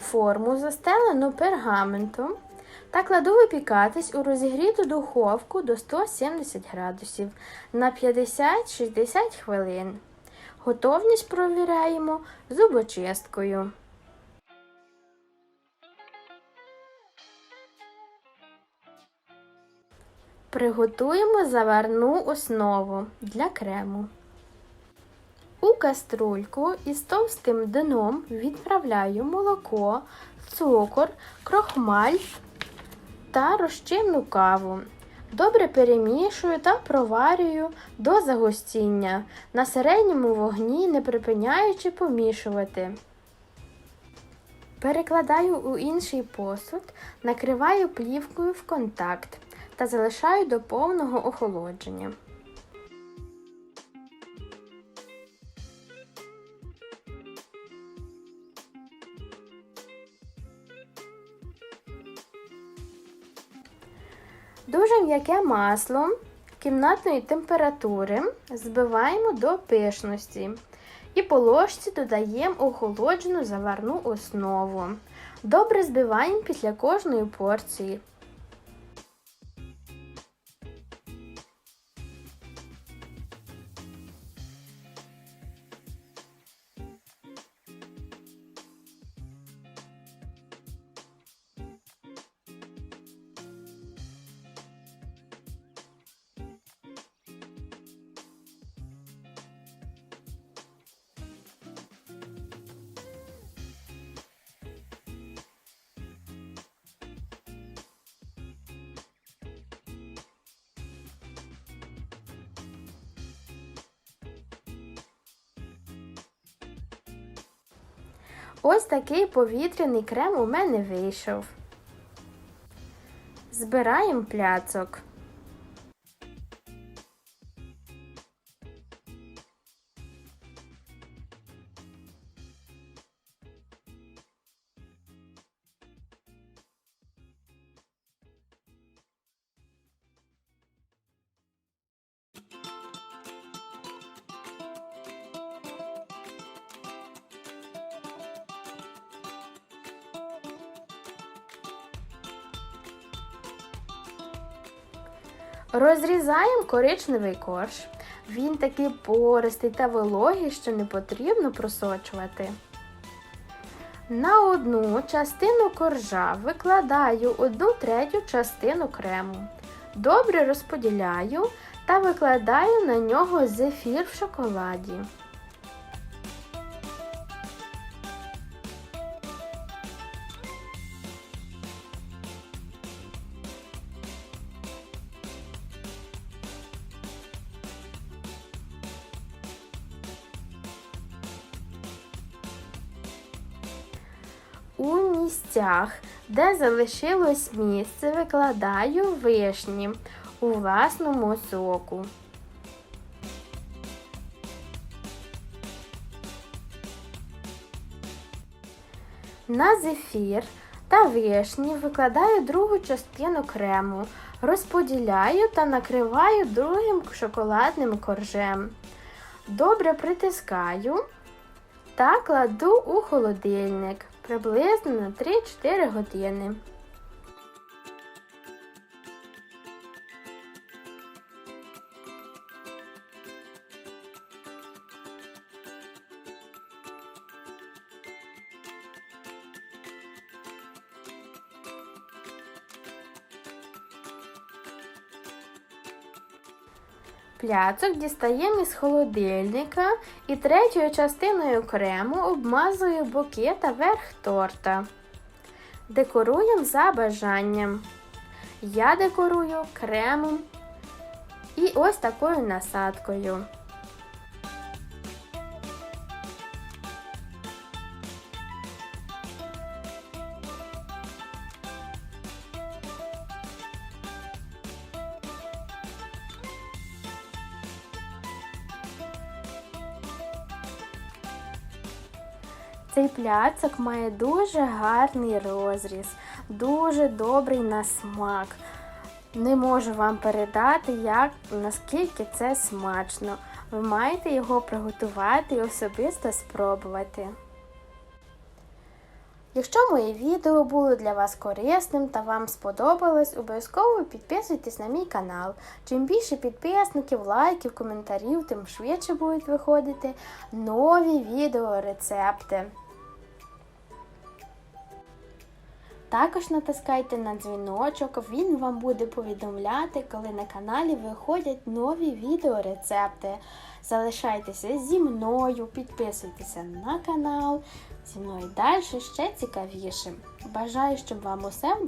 форму, застелену пергаментом, та кладу випікатись у розігріту духовку до 170 градусів на 50-60 хвилин. Готовність провіряємо зубочисткою. Приготуємо заварну основу для крему. У каструльку із товстим дном відправляю молоко, цукор, крохмаль та розчинну каву. Добре перемішую та проварюю до загустіння на середньому вогні, не припиняючи помішувати. Перекладаю у інший посуд, накриваю плівкою в контакт та залишаю до повного охолодження. Дуже м'яке масло кімнатної температури збиваємо до пишності і по ложці додаємо охолоджену заварну основу. Добре збиваємо після кожної порції. Ось такий повітряний крем у мене вийшов. Збираємо пляцок. Розрізаємо коричневий корж. Він такий пористий та вологий, що не потрібно просочувати. На одну частину коржа викладаю одну третю частину крему. Добре розподіляю та викладаю на нього зефір в шоколаді. У місцях, де залишилось місце, викладаю вишні у власному соку. На зефір та вишні викладаю другу частину крему, розподіляю та накриваю другим шоколадним коржем. Добре притискаю та кладу у холодильник приблизно на 3-4 години. Пляцок дістаємо із холодильника і третьою частиною крему обмазую боки та верх торта. Декоруємо за бажанням. Я декорую кремом і ось такою насадкою. Цей пляцок має дуже гарний розріз, дуже добрий на смак. Не можу вам передати, як, наскільки це смачно. Ви маєте його приготувати і особисто спробувати. Якщо моє відео було для вас корисним та вам сподобалось, обов'язково підписуйтесь на мій канал. Чим більше підписників, лайків, коментарів, тим швидше будуть виходити нові відеорецепти. Також натискайте на дзвіночок, він вам буде повідомляти, коли на каналі виходять нові відеорецепти. Залишайтеся зі мною, підписуйтеся на канал. Зі мною далі ще цікавіше. Бажаю, щоб вам усе